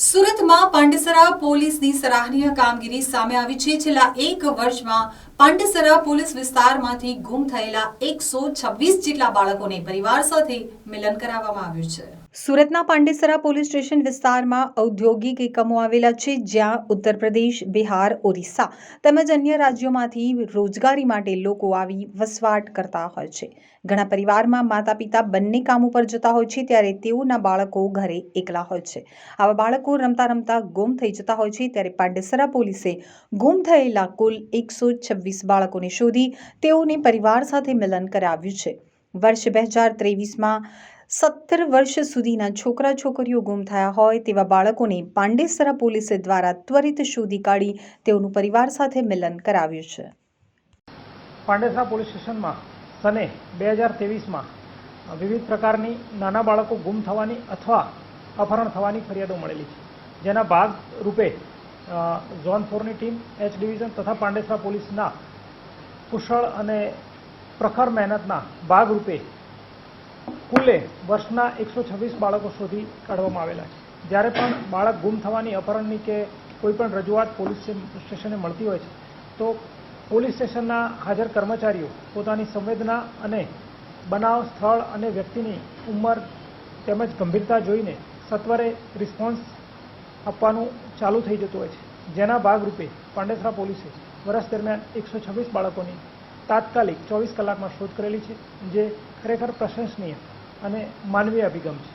સુરતમાં પાંડેસરા પોલીસની સરાહનીય કામગીરી સામે આવી છે. છેલ્લા એક વર્ષમાં પાંડેસરા પોલીસ વિસ્તારમાંથી ગુમ થયેલા એકસો છવ્વીસ જેટલા બાળકોને પરિવાર સાથે મિલન કરાવવામાં આવ્યું છે. સુરતના પાંડેસરા પોલીસ સ્ટેશન વિસ્તારમાં ઔદ્યોગિક એકમો આવેલા છે, જ્યાં ઉત્તર પ્રદેશ, બિહાર, ઓરિસ્સા તેમજ અન્ય રાજ્યોમાંથી રોજગારી માટે લોકો આવી વસવાટ કરતા હોય છે. ઘણા પરિવારમાં માતા પિતા બંને કામ ઉપર જતા હોય છે, ત્યારે તેઓના બાળકો ઘરે એકલા હોય છે. આવા બાળકો રમતા રમતા ગુમ થઈ જતા હોય છે, ત્યારે પાંડેસરા પોલીસે ગુમ થયેલા કુલ એકસો છવ્વીસ બાળકોને શોધી તેઓને પરિવાર સાથે મિલન કરાવ્યું છે. વર્ષ બે હજાર ત્રેવીસમાં સત્તર વર્ષ સુધીના છોકરા છોકરીઓ ગુમ થયા હોય તેવા બાળકોને પાંડેસરા પોલીસે દ્વારા ત્વરિત શોધી કાઢી તેઓનું પરિવાર સાથે મિલન કરાવ્યું છે. પાંડેસરા પોલીસ સ્ટેશનમાં સને બે હજાર ત્રેવીસમાં વિવિધ પ્રકારની નાના બાળકો ગુમ થવાની અથવા અપહરણ થવાની ફરિયાદો મળેલી છે. જેના ભાગ રૂપે ઝોન ફોરની ટીમ, એચ ડિવિઝન તથા પાંડેસરા પોલીસના કુશળ અને પ્રખર મહેનતના ભાગરૂપે કુલે વર્ષના એકસો છવ્વીસ બાળકો શોધી કાઢવામાં આવેલા છે. જ્યારે પણ બાળક ગુમ થવાની અપહરણની કે કોઈ પણ રજૂઆત પોલીસ સ્ટેશને મળતી હોય છે, તો પોલીસ સ્ટેશનના હાજર કર્મચારીઓ પોતાની સંવેદના અને બનાવ સ્થળ અને વ્યક્તિની ઉંમર તેમજ ગંભીરતા જોઈને સત્વરે રિસ્પોન્સ આપવાનું ચાલુ થઈ જતું હોય છે. જેના ભાગરૂપે પાંડેસરા પોલીસે વર્ષ દરમિયાન એકસો છવ્વીસ બાળકોની તાત્કાલિક ચોવીસ કલાકમાં શોધ કરેલી છે, જે ખરેખર પ્રશંસનીય અને માનવીય અભિગમ છે.